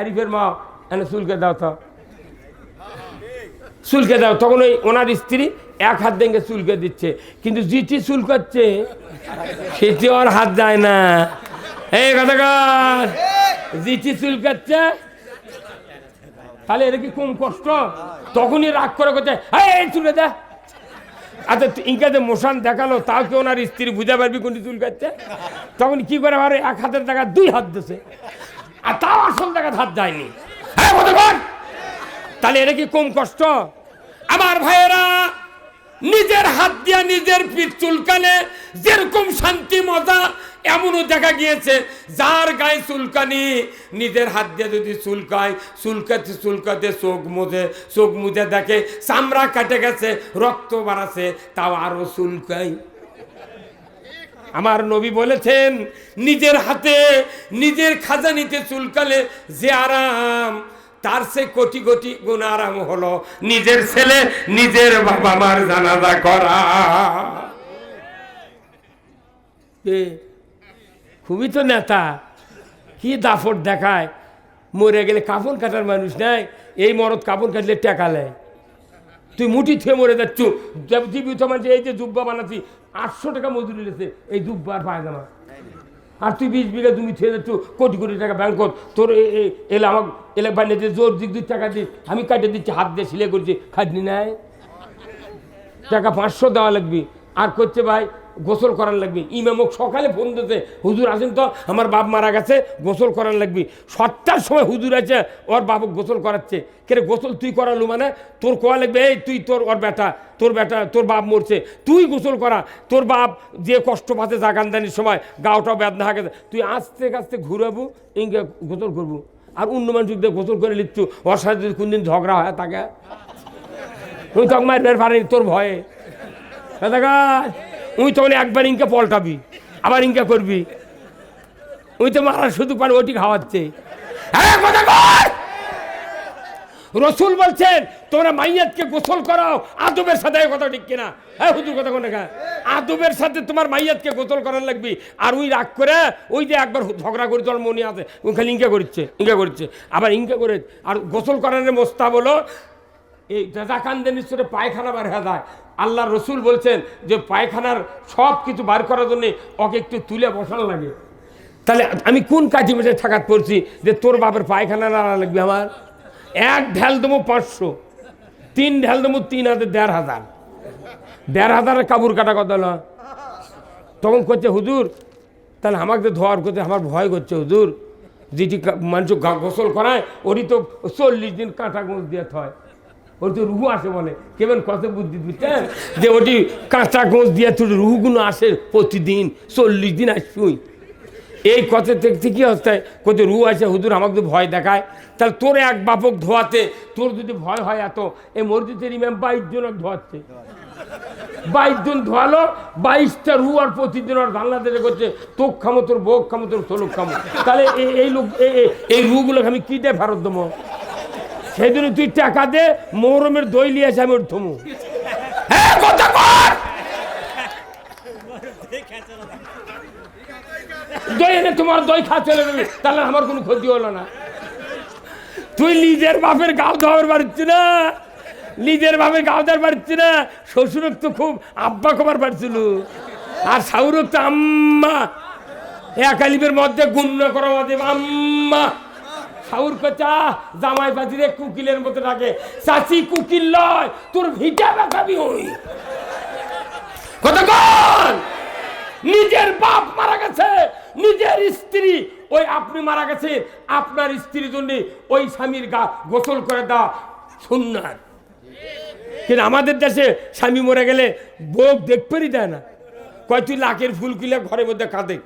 আরিফের মা, এনে চুলকে দাও তো। চুলকে দাও, তখন ওই ওনার স্ত্রী এক হাত দেখে চুলকে দিচ্ছে। কিন্তু জিটি চুল করছে, সেটি ওর হাত যায় না। এই কথাকার জিটি চুল কাটছে তাহলে এটা কি কম কষ্ট? তখনই রাগ করে করছে চুলে দে। আচ্ছা ইনকাতে মোশান দেখাল, তাও কি ওনার স্ত্রী বুঝে পারবি কোনটি চুল কাটছে তখন কি করে আবার এক হাতের টাকা দুই হাত দিছে। আর তাও আসল টাকা হাত দেয়নি। হ্যাঁ তাহলে এটা কি কম কষ্ট? আমার ভাইয়েরা, নিজের হাত দিয়া নিজের পিঠ চুলকানে যেরকম শান্তি, মজা, এমনও দেখা গিয়েছে। যার গায়ে চুলকানি, নিজের হাত দিয়ে যদি চুলকায়, চুলকাতে চুলকাতে চোখ মুজে চোখ মুজে দেখে চামড়া কাটে গেছে, রক্ত বাড়াছে, তাও আরও চুলকায়। আমার নবী বলেছেন, নিজের হাতে, নিজের খাজানিতে চুলকালে যে আরাম, তার সে কোটি কোটি গুণ আরাম হলো নিজের ছেলে, নিজের বাবা মার জানাজা করা। খুবই তো নেতা, কি দাফট দেখায়? মরে গেলে কাপড় কাটার মানুষ নাই, এই মরদ কাপড় কাটলে টেকা নেয় তুই মুঠি খেয়ে মরে যাচ্ছ। জীবিত মানে এই যে জুব্বা বানাচ্ছি, আটশো টাকা মজুরি নিয়েছে এই জুব্বা আর পায়জামা। আর তুই বিশ বিঘা তুমি খেয়ে যাচ্ছ, কোটি কোটি টাকা ব্যাংকত তোর এলে আমার এলে বানিয়েছে জোর দিক দুই টাকা দিস, আমি কাটে দিচ্ছি, হাত দিয়ে সিলে করছি, খাটনি নেয় টাকা পাঁচশো দেওয়া লাগবে। আর করছে ভাই গোসল করার লাগবে। ইমামক সকালে ফোন দিতে হুজুর আসেন তো, আমার বাপ মারা গেছে, গোসল করার লাগবে। সত্তার সময় হুজুর আছে ওর বাবক গোসল করাচ্ছে। কেরে গোসল তুই করালু মানে? তোর কোয়া লাগবে? এই তুই, তোর, ওর বেটা তোর বেটা তোর বাপ মরছে। তুই গোসল করা, তোর বাপ যে কষ্ট পাচ্ছে জাগানদানির সময়, গাওটা বেদনা হাগে তুই আস্তে আস্তে ঘুরাবো ইংকে গোসল করব। আর অন্য মানুষ দিয়ে গোসল করে লিখছু ওর সাথে যদি কোনদিন ঝগড়া হয় তাকে। তুই তখন মারবার পারিনি, তোর ভয়ে। দেখা উই তখন একবার ইনকে পল্টাবি, আবার ইনকে করবি। উই তো মারার শুধু পারে ওটি খাওয়াচ্ছে। হ্যাঁ রসুল বলছেন, তোমরা মাইয়াতকে গোসল করাও, আদবের সাথে কথা ঠিক কিনা? হ্যাঁ হুজুর কথা কোন আদবের সাথে তোমার মাইয়াতকে গোসল করার লাগবে। আর ওই রাগ করে, ওই যে একবার ঝগড়া করে তোর মনে আছে ওই খালি ইঙ্কা করছে ইঙ্কা করছে আবার ইঙ্কা করে, আর গোসল করানোর মোস্তা বলো এই রাজাকান্দের নিশ্চয় পায়খানা বার হয়ে যায়। আল্লাহ রসুল বলছেন যে পায়খানার সব কিছু বার করার জন্যে ওকে একটু তুলে বসানো লাগে। তাহলে আমি কোন কাজে মেঝে ঠাকাত পড়ছি যে তোর বাপের পায়খানা নাড়া লাগবে আমার? এক ঢেল দেবো পাঁচশো, তিন ঢেল দেবো তিন হাজার, দেড় হাজার। দেড় হাজারের কাবুর কাটা কথা না। তখন করছে হুজুর, তাহলে আমাকে ধোয়ার করতে আমার ভয় করছে, হুজুর। যেটি মানুষ গোসল করায়, ওরই তো চল্লিশ দিন কাঁটা গোঁজ দিয়ে থয়। ওর তো রুহু আসে বলে। কেমন কত বুদ্ধি বুঝছেন যে ওটি কাঁচা গোঁজ দিয়ে তোর রুহুগুলো আসে প্রতিদিন, চল্লিশ দিন আসুই। এই কথা থেকে কি হচ্ছে কত রু আছে হুজুর আমাকে ভয় দেখায়, তাহলে তোর এক বাপক ধোয়াতে, তোর যদি ভয় হয় এত এই মসজিদের ইমাম বাইশ জনক ধোয়াচ্ছে। বাইশ জন ধোয়ালো, বাইশটা রু আর প্রতিদিন আর বাংলাদেশে করছে তোক খামো, তোর বোক খামো, তোর তোলক খামো। তাহলে এই- লোক এই রুগুলোকে আমি কি দিয়ে ফেরত দেবো? জন্য তুই টাকা দে মৌরমের দই নিয়ে আসে আমি কর! দই এনে তোমার দই খা চলে যাবে তাহলে আমার কোনো ক্ষতি হলো না। তুই নিজের বাপের গাও ধোয়ার পারছি না। নিজের বাপের গাও ধোয়ার পারছি না। শ্বশুরক তো খুব আব্বা কবার পারছিল। আর শাহুরক তো আম্মা। একালিপের মধ্যে গুণ্য করা মধ্যে আম্মা। শাহুর কচা, জামাই পাতিরে কুকিলের মতো ডাকে, চাচি কুকিল লয়, তোর ভিটা বেচাবি ওই কতক্ষণ? নিজের বাপ মারা গেছে, নিজের স্ত্রী, ওই আপনি মারা গেছেন, আপনার স্ত্রীর জন্য ওই স্বামীর গা গোসল করে দেওয়া সুন্নার কিন্তু আমাদের দেশে স্বামী মরে গেলে বউ দেখতেই দেয় না। কয়, তুই লাখের ফুল কিলে ঘরের মধ্যে কাঁদে।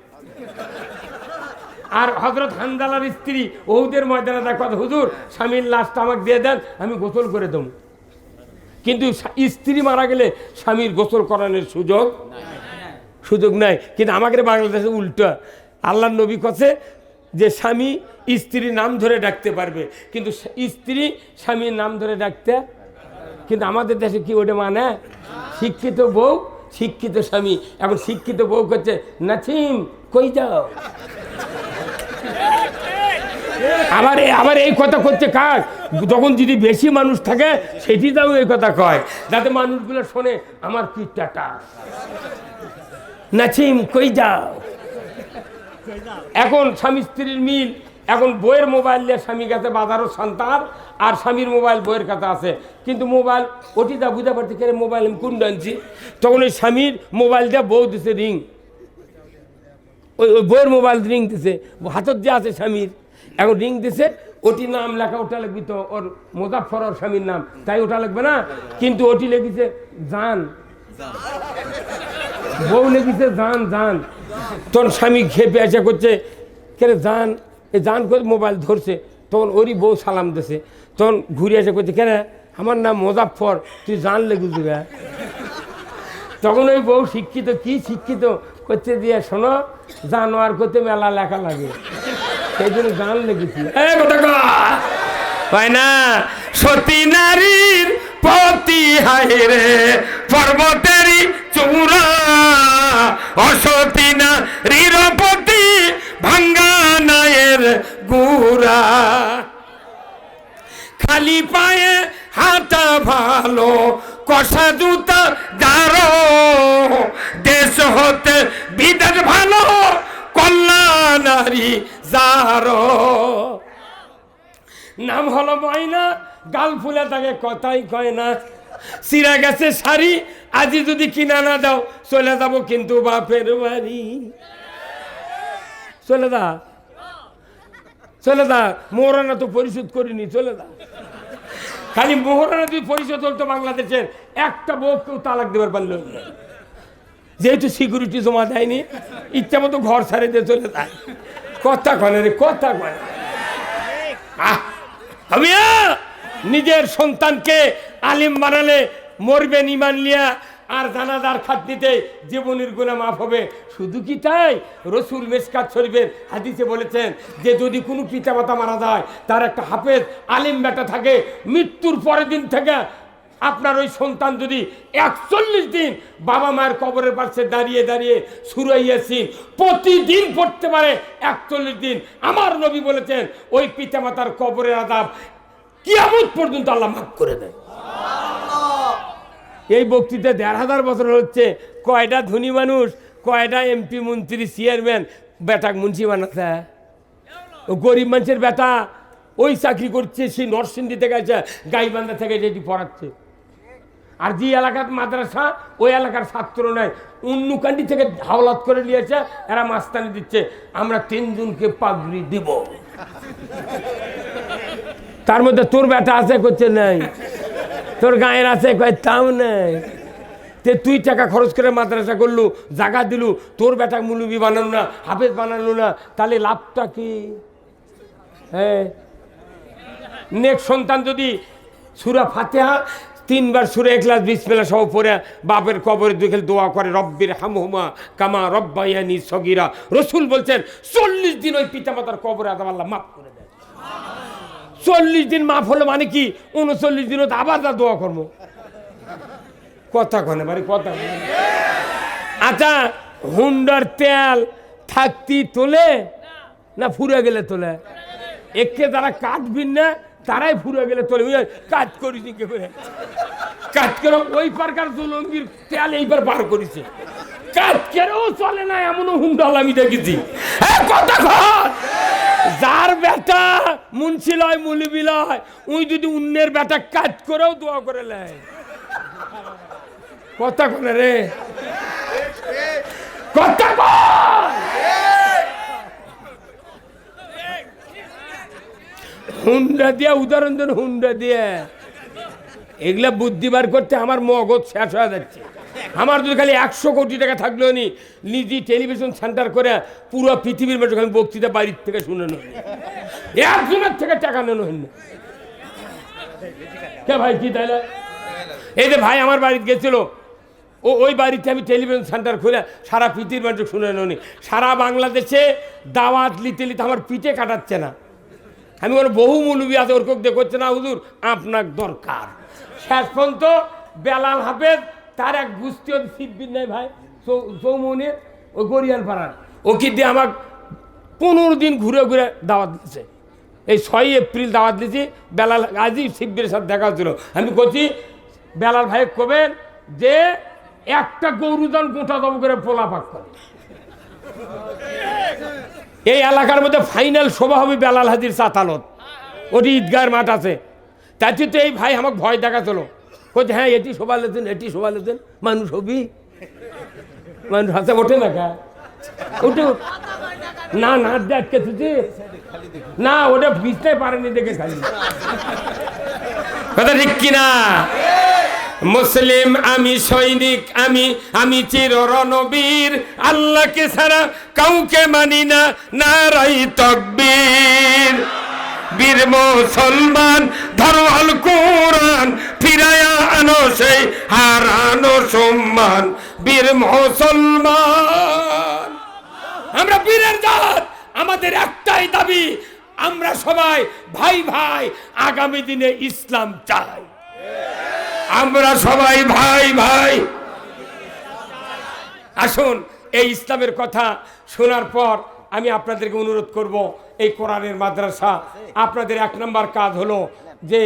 আর হজরত হানদালার স্ত্রী ওহুদের ময়দানে দেখ কথা হুজুর, স্বামীর লাশটা আমাকে দিয়ে দেন, আমি গোসল করে দেবো। কিন্তু স্ত্রী মারা গেলে স্বামীর গোসল করানোর সুযোগ সুযোগ নাই। কিন্তু আমাদের বাংলাদেশে উল্টো। আল্লাহ নবী কথা যে স্বামী স্ত্রীর নাম ধরে ডাকতে পারবে, কিন্তু স্ত্রী স্বামীর নাম ধরে ডাকতে কিন্তু আমাদের দেশে কি ওটা মানে? শিক্ষিত বউ, শিক্ষিত স্বামী। এখন শিক্ষিত বউ করছে নাছিম, কই যাও? আবার আবার এই কথা করছে কার? যখন যদি বেশি মানুষ থাকে সেটি তাও এই কথা কয়। যাতে মানুষগুলো শোনে, আমার কি টাটা নাচিম কই যাও? এখন স্বামী স্ত্রীর মিল। এখন বইয়ের মোবাইল দিয়ে স্বামী কাছে বাজারও সন্তান আর স্বামীর মোবাইল বইয়ের কাছে আছে। কিন্তু মোবাইল ওটি দা বুঝতে পারছি কেন মোবাইল আমি কোন আনছি? তখন ওই স্বামীর মোবাইল দিয়ে বউ দিছে রিং। ওই বইয়ের মোবাইল রিং দিছে। হাতত যে আছে স্বামীর। এখন রিং দিছে, ওটি নাম লেখা, ওটা লিখবি তো, ওর মোজাফর ওর স্বামীর নাম, তাই ওটা লিখবে না? কিন্তু ওটি লিখেছে, জান। বউ লিখেছে, জান জান। তোর স্বামী খেপে এসে করছে কেন জান? এই জান করে মোবাইল ধরছে, তখন ওরই বউ সালাম দিছে। তখন ঘুরে এসে করছে কেন আমার নাম মোজাফর তুই জান লেগুছ তখন ওই বউ শিক্ষিত, কি শিক্ষিত? করছে দিয়ে, শোনো, জানোয়ার করতে মেলা লেখা লাগে। সেই জন্য গান লেগেছি। হয় না, সতী নারীর পতি হায় রে, পর্বতেরই চূড়া। অসতী নারীর পতি ভাঙ্গা নায়ের গুড়া। খালি পায়ে হাঁটা ভালো, কষা জুতা যারো দেশ হতে বিদেশ ভালো, কল্যাণারি যারো নাম হলো ময়না, গাল ফুলে তাকে কথাই কয় না। সিরা গেছে শাড়ি, আজি যদি কিনা না দাও, চলে যাব কিন্তু বাপের বাড়ি। চলে দা চলে দা মোহরানা তো পরিশোধ করিনি, চলে দা খালি মোহরানা যদি পরিশোধ হতো বাংলাদেশের, একটা বউ কেউ তালাক দেবার পারল না। যেহেতু সিকিউরিটি জমা দেয়নি, ইচ্ছা মতো ঘর ছাড়ে দিয়ে চলে যায়। কথা কনে রে, কথা নিজের সন্তানকে আলিম বানালে মরবেন ইমান লিয়া, আর জানাজার খাটনিতে জীবনের গুণা মাফ হবে। শুধু কি তাই? রসুল মেসকাত শরীফের হাদিসে বলেছেন যে যদি কোনো পিতামাতা মারা যায়, তার একটা হাফেজ আলিম বেটা থাকে, মৃত্যুর পরের দিন থেকে আপনার ওই সন্তান যদি একচল্লিশ দিন বাবা মায়ের কবরের পাশে দাঁড়িয়ে দাঁড়িয়ে সুরাইয়াছি প্রতিদিন পড়তে পারে একচল্লিশ দিন। আমার নবী বলেছেন ওই পিতামাতার কবরের আদাব কিয়ামত পর্যন্ত আল্লাহ মাফ করে দেয়। এই বক্তৃতা দেড় হাজার বছর হচ্ছে কয়টা ধনী মানুষ কয়টা এমপি মন্ত্রী চেয়ারম্যান বেটাক মুন্সি বানাতে ও গরিব মানুষের বেটা ওই চাকরি করছে সেই নরসিংদী থেকে আছে গাইবান্ধা থেকে যেটি পড়াচ্ছে। আর যে এলাকার মাদ্রাসা, ওই এলাকার ছাত্র নাই। অন্য কান্ডি থেকে হাওলাত করে নিয়েছে, এরা মাস্তানি দিচ্ছে। আমরা তিনজনকে পাগড়ি দিব। তার মধ্যে তোর বেটা আছে করছে নাই। তোর গায়ের আছে, কয় তাও নেই। তে তুই টাকা খরচ করে মাদ্রাসা করলু জায়গা দিলু, তোর বেটা মুলুবি বানানো না, হাফেজ বানানো না, তাহলে লাভটা কি? হ্যাঁ। নেক্সট সন্তান যদি সুরা ফাতেহা তিনবার সুরে একলাস বিসমেলা সহ পড়ে বাপের কবরে দুখে দোয়া করে, রব্বির হামহুমা কামা রব্বাইয়ানি সগিরা। রসুল বলছেন, চল্লিশ দিন ওই পিতামাতার কবরে আদাম আল্লাহ মাফ করে দেয় চল্লিশ দিন মাফ হলো মানে কি? উনচল্লিশ দিনও তো আবার তার দোয়া করব। কথা কনে বাড়ি কথা আচ্ছা হুন্ডার তেল থাকতি তোলে না ফুরে গেলে তোলে? একে তারা কাটবিন না তারাই ফুরে গেলে তোলে বুঝলে কাজ করিস কে করে? কাজ করে, ওই পারকার জলঙ্গির তেল এইবার বার করেছে। কাজ কেউ চলে না, এমনও হুন্ডাল আমি দেখেছি। যার বেটা মুন্সি লয় মুলিবি লয় উই যদি অন্যের বেটা কাজ করেও দোয়া করে লেয় কথা কনে রে? কথা কর হুন্ডা দিয়া, উদাহরণ দেন, হুন্ডা দিয়ে। এগুলা বুদ্ধি বার করতে আমার মগজ শেষ হয়ে যাচ্ছে। আমার যদি খালি একশো কোটি টাকা থাকলেও নি, নিজে টেলিভিশন সেন্টার করে পুরো পৃথিবীর মধ্যে খালি বক্তৃতা বাড়ির থেকে শুনে নেন একজনের থেকে টাকা নেন না। ভাই, কি তাইলে? এই যে ভাই আমার বাড়িতে গেছিল, ও ওই বাড়িতে আমি টেলিভিশন সেন্টার খুলে সারা পৃথিবীর মানুষ শুনে নি। সারা বাংলাদেশে দাওয়াত লিতে লিতে আমার পিঠে কাটাচ্ছে না। আমি কোনো বহু মুলুবি আছে, ওর কোক করছে না, হুজুর, আপনার দরকার। শেষ পর্যন্ত বেলাল হাফেজ, তার এক গুস্তি সিদ্দিন নাই ভাই, চৌ- চৌমনের ও গরিয়াল পাড়ার ও কি দিয়ে আমাকে পনেরো দিন ঘুরে ঘুরে দাওয়াত দিচ্ছে এই ছয় এপ্রিল দাওয়াত দিয়েছি বেলাল আজই শিববির সাথে দেখা হচ্ছিল। আমি বলছি বেলাল ভাই কবেন যে একটা গৌরুদান গোটা দম করে পোলা পাক করে। এই এলাকার মধ্যে ফাইনাল সভা হবে বেলাল হাজির সাতালত ওটি ঈদগাহের মাঠ আছে। তাতে তো এই ভাই আমাকে ভয় দেখাচ্ছিল। বলছে হ্যাঁ এটি শোভা লেতেন এটি শোভা লেতেন মানুষ হবি। মানুষ হাতে ওঠে না কা? উঠে না না দেখতে তুই না, ওটা বুঝতে পারেনি দেখে খালি। কথা ঠিক কিনা? মুসলিম, আমি সৈনিক, আমি আমি চির রণবীর আল্লাহকে ছাড়া কাউকে মানি না, নারাই তকবীর। বীর মুসলমান, ধরো আল কোরআন, ফিরায়া আনো সেই হারানো সম্মান। বীর মুসলমান। আমরা বীরের জাত, আমাদের একটাই দাবি, আমরা সবাই ভাই ভাই আগামী দিনে ইসলাম চাই। আমরা সবাই ভাই ভাই। আসুন, এই ইসলামের কথা শোনার পর আমি আপনাদেরকে অনুরোধ করব, এই কোরআনের মাদ্রাসা আপনাদের এক নম্বর কাজ হলো যে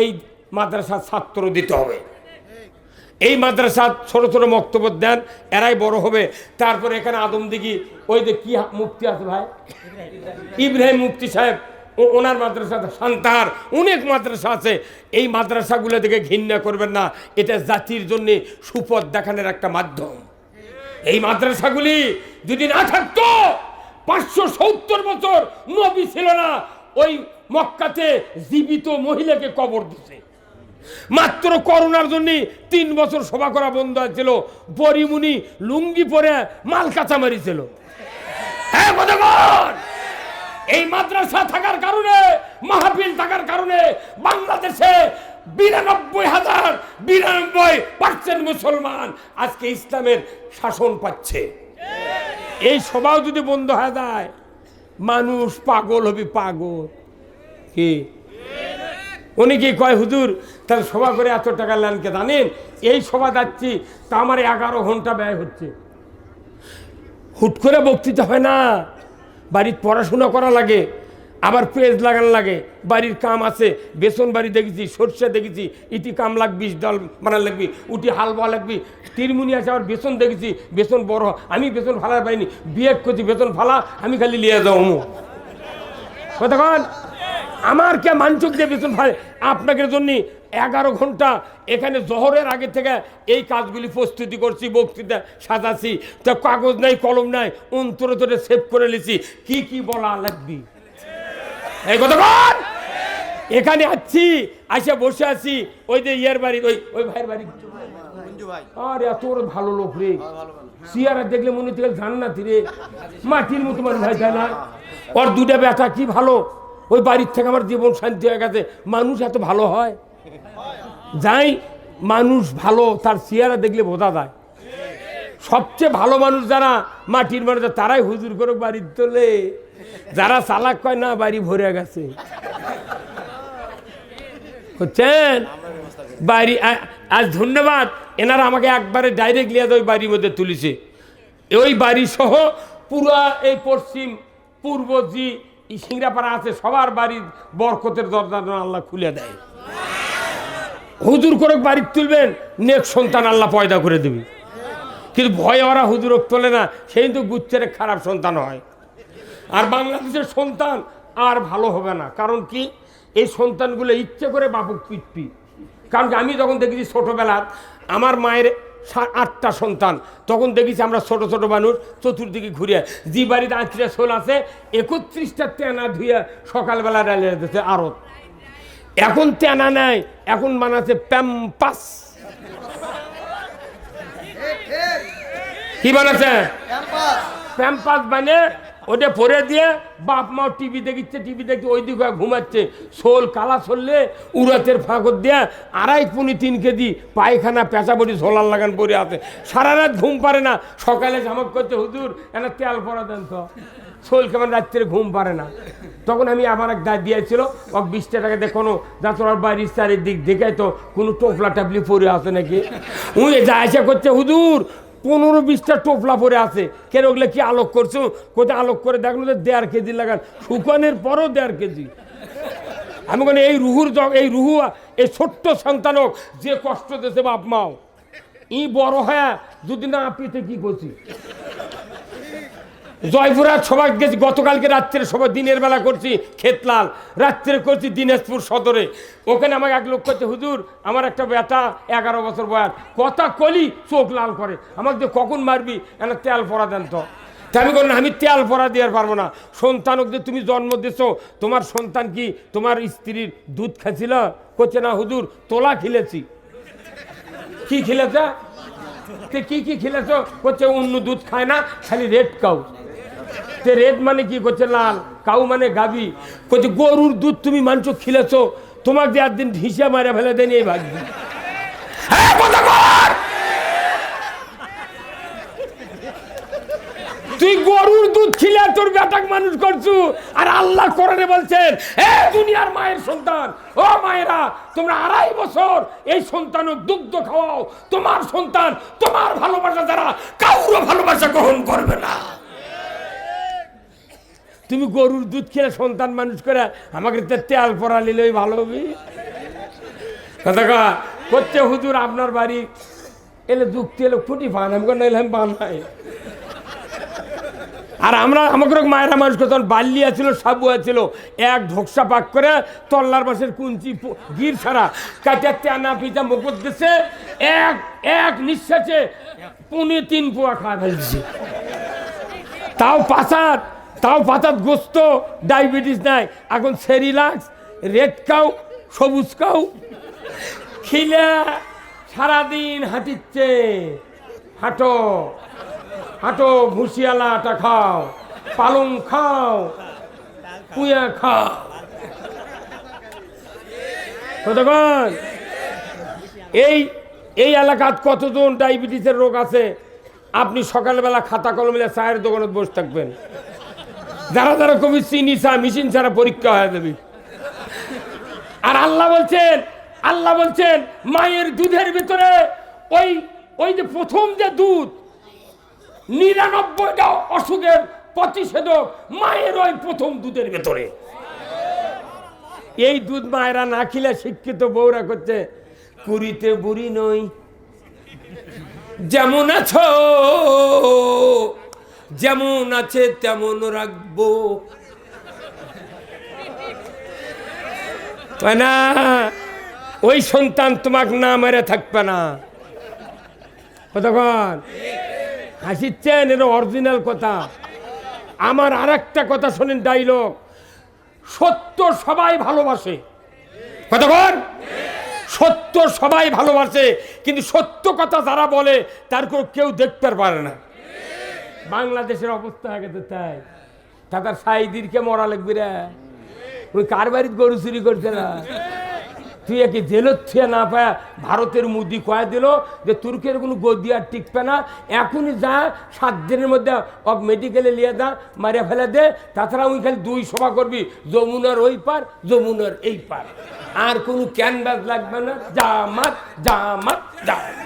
এই মাদ্রাসার ছাত্র দিতে হবে। এই মাদ্রাসা ছোট ছোট বক্তব্য দেন, এরাই বড় হবে। তারপর এখানে আদমদিঘি ওই যে কি মুক্তি আছে ভাই? ইব্রাহিম মুক্তি সাহেব ওনার মাদ্রাসা সান্তাহার, অনেক মাদ্রাসা আছে। এই মাদ্রাসাগুলো থেকে ঘৃণা করবেন না, এটা জাতির জন্য সুপথ দেখানোর একটা মাধ্যম। এই মাদ্রাসাগুলি যদি না থাকতো, পাঁচশো সত্তর বছর নবী ছিল না, ওই মক্কাতে জীবিত মহিলাকে কবর দিছে। মাত্র করোনার জন্য তিন বছর সভা করা বন্ধ হয়েছিল পরিমুনি লুঙ্গি পরে মাল কাঁচা মারিছিল হ্যাঁ এই মাদ্রাসা থাকার কারণে, মাহফিল থাকার কারণে বাংলাদেশে বিরানব্বই হাজার, বিরানব্বই পার্সেন্ট মুসলমান আজকে ইসলামের শাসন পাচ্ছে। এই সভাও যদি বন্ধ হয়ে যায়, মানুষ পাগল হবে পাগল। কি? অনেকে কয়, হুজুর, তাহলে সভা করে এত টাকা নেনকে জানেন? এই সভা যাচ্ছি, তা আমার এগারো ঘণ্টা ব্যয় হচ্ছে। হুট করে বক্তৃতা হয় না। বাড়ির পড়াশোনা করা লাগে, আবার পেজ লাগানো লাগে, বাড়ির কাম আছে, বেসন বাড়ি দেখেছি, সর্ষে দেখেছি, ইটি কাম লাগবি ডাল বানার লাগবি, উটি হাল বা লাগবি, তিরমুনি আছে, আবার বেসন দেখেছি, বেসন বড়, আমি বেসন ফালার পাইনি বিয়ে করছি, বেসন ফালা, আমি খালি লিয়ে যাও অমুক। কতক্ষণ আমার কে মানচুক দিয়ে বেতন ভাই আপনাদের জন্য এগারো ঘণ্টা এখানে জহরের আগে থেকে এই কাজগুলি প্রস্তুতি করছি বক্তৃতা সাজাচ্ছি। তা কাগজ নাই কলম নাই অন্তরে তোরে সেভ করে নিছি। কি কি বলা লাগবি? এই কতক্ষণ এখানে আছি আসে বসে আছি। ওই যে ইয়ার বাড়ি ওই ওই ভাইয়ের বাড়ি। আর এত ভালো লোক রে। সিয়ারা দেখলে মনে হচ্ছে জান্নাতি রে। মাটির মতো মানুষ ভাই তাই না? ওর দুটা ব্যথা কি ভালো? ওই বাড়ির থেকে আমার জীবন শান্তি হয়ে গেছে। মানুষ এত ভালো হয়? যাই মানুষ ভালো, তার চেহারা দেখলে বোঝা যায়। সবচেয়ে ভালো মানুষ যারা মাটির মানুষ, তারাই হুজুর করে বাড়ির তোলে। যারা চালাক কয়, না, বাড়ি ভরে গেছে। হচ্ছেন বাড়ি আজ ধন্যবাদ, এনারা আমাকে একবারে ডাইরেক্ট লিয়ে ওই বাড়ির মধ্যে তুলেছে। ওই বাড়ি সহ পুরা এই পশ্চিম, পূর্ব ই সিংড়াপাড়া আছে, সবার বাড়ির বরকতের দরজা আল্লাহ খুলে দেয়। হুজুর করে বাড়ি তুলবেন, নেক সন্তান আল্লাহ পয়দা করে দেবে। কিন্তু ভয়ে ওরা হুজুরক তোলে না, সেই তো গুচ্ছের খারাপ সন্তান হয়। আর বাংলাদেশের সন্তান আর ভালো হবে না। কারণ কি? এই সন্তানগুলো ইচ্ছে করে বাপক পিটপি। কারণ আমি যখন দেখেছি ছোটোবেলার আমার মায়ের আটটা সন্তান, তখন দেখেছি আমরা ছোট ছোট মানুষ চতুর্দিকে ঘুরে যে বাড়িতে আটটা শোল আছে, একত্রিশটা তেনা ধুয়ে সকালবেলা রেলে দিতে আরত এখন তেনা নেয় এখন বানাচ্ছে প্যাম্পাস কি বানাচ্ছে প্যাম্পাস মানে ওটা পরে দিয়ে বাপ মা টিভি দেখিচ্ছে, টিভি দেখতে ওই দিকে ঘুমাচ্ছে। শোল, কালা চললে উড়াতের ফাঁকর দিয়ে আড়াই পুনি তিন কেজি পায়খানা পেঁচা বড়ি ঝোলার লাগান পরে আছে। সারা রাত ঘুম পারে না। সকালে ঝামক করছে, হুজুর, এনা তেল পরা দেন তো। শোল কেমন রাত্রে ঘুম পারে না। তখন আমি আমার এক দায় দিয়েছিল, ও বিশটা টাকা দিয়ে কোনো যা তোর বাড়ির চারিদিক দেখে তো কোনো টোপলা টাপলি পরে আছে নাকি? উনি যা এসে করছে, হুজুর, পনেরো বিশটা টোপলা পরে আছে। কেন ওগুলো কি আলোক করছ? কোথায় আলোক করে দেখল যে দেড় কেজি লাগান? শুকানোর পরও দেড় কেজি। আমি বলি, এই রুহুর এই রুহু, এই ছোট্ট সন্তানক যে কষ্ট দিয়েছে বাপ মাও ই বড় হ্যাঁ যদি না পেতে কি করছি? জয়পুরহাট সবাই গেছি, গতকালকে রাত্রে সবাই দিনের বেলা করছি খেতলাল। রাত্রে করছি দিনাজপুর সদরে। ওখানে আমাকে এক লোক করছে হুজুর, আমার একটা ব্যথা, এগারো বছর বয়স। কথা কলি, চোখ লাল করে। আমাকে যে কখন মারবি? একটা তেল পরা দেন তো। আমি বললাম, আমি তেল পরা দিয়ে পারব না। সন্তানক তুমি জন্ম দিছো, তোমার সন্তান কি তোমার স্ত্রীর দুধ খাচ্ছিল করছে না হুজুর, তোলা খিলেছি। কি খিলেছে? কি কি খিলেছো? করছে অন্য দুধ খায় না, খালি রেড কাউ তে রেড মানে কি করছে লাল, কাউ মানে গাবি? করছে গরুর দুধ তুমি মাংস খিলেছো, তোমার যে একদিন ঢিসে মারে ফেলে দেন এই ভাগবি হ্যাঁ! তুই গরুর দুধ খিলে তোর বেটাক মানুষ করছু, আর আল্লাহ কোরআনে বলছেন, হে দুনিয়ার মায়ের সন্তান, ও মায়েরা, তোমরা আড়াই বছর এই সন্তান দুগ্ধ খাওয়াও, তোমার সন্তান তোমার ভালোবাসা দ্বারা কাউরও ভালোবাসা গ্রহণ করবে না। তুমি গরুর দুধ খেলে সন্তান মানুষ করে আমাকে তেল পরা নিলেই ভালো হবে। করছে হুজুর, আপনার বাড়ি এলে যুক্তি এলো ফুটি পান? আমি বানাই। আর আমরা, আমাকে মায়েরা মানুষ করতাম বাল্লি আছিল সাবু আছিল এক ঢোকসা পাক করে তল্লার বাসের কুঞ্চি গির ছাড়া কাটা তেনা পিতা মুকুট দিছে, এক এক নিঃশ্বাসে পুনে তিন পোয়া খাওয়া ফেলছে। তাও পাচাত তাও পাতাত গোস্ত, ডায়াবেটিস নাই। এখন সেরিলাক্স, রেড কাউ, সবুজ কাউ। খিলে সারাদিন হাঁটিচ্ছে। হাঁটো হাঁটো ভুসিয়ালা আটা খাও, পালং খাও, পুয়া খাও। কতক্ষণ? এই এই এলাকাত কতজন ডায়াবেটিসের রোগ আছে? আপনি সকালবেলা খাতা কলমে চায়ের দোকানে বসে থাকবেন। যারা যারা কবি চিনি চা, মেশিন ছাড়া পরীক্ষা হয়ে যাবে। আর আল্লাহ বলছেন আল্লাহ বলছেন, মায়ের দুধের ভিতরে ওই ওই যে প্রথম যে দুধ, নিরানব্বইটা অসুখের প্রতিষেধক মায়ের ওই প্রথম দুধের ভেতরে। এই দুধ মায়েরা না খেলে শিক্ষিত বউরা করছে, কুড়িতে বুড়ি নই। যেমন আছো যেমন আছে তেমন রাখব। না? ওই সন্তান তোমাকে না মেরে থাকবে না। কতক্ষণ হাসিচ্ছেন এটা অরিজিনাল কথা। আমার আর একটা কথা শোনেন ডাইলগ সত্য সবাই ভালোবাসে। কতক্ষণ সত্য সবাই ভালোবাসে। কিন্তু সত্য কথা যারা বলে, তার কেউ দেখতে পারে না। বাংলাদেশের অবস্থা হয়ে গেছে তাই। তাদের সাইদিরকে মরা লাগবে রে। ওই কার বাড়িতে গরু চুরি করছে না তুই একে জেলত থুয়ে না পায়, ভারতের মুদি কয়ে দিল যে তুর্কের কোনো গদি আর টিকবে না। এখনই যা, সাত দিনের মধ্যে অব মেডিকেলে নিয়ে যা মারে ফেলে দে। তাছাড়া ওই খালি দুই সভা করবি, যমুনার ওই পার, যমুনার এই পার। আর কোনো ক্যানভাস লাগবে না। জামাত জামাত জামাত!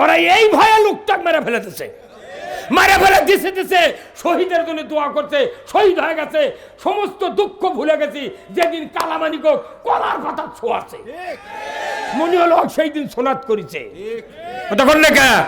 ওরা এই ভয়ে লোকটা মেরে ফেলেতেছে। মারা ফেলে দিছে দিছে শহীদের জন্য দোয়া করছে শহীদ হয়ে গেছে সমস্ত দুঃখ ভুলে গেছি যেদিন কালামানিক কলার কথা ছোঁয়াছে। মনে হলো সেই দিন সোনাত করেছে। কথা বললে কে?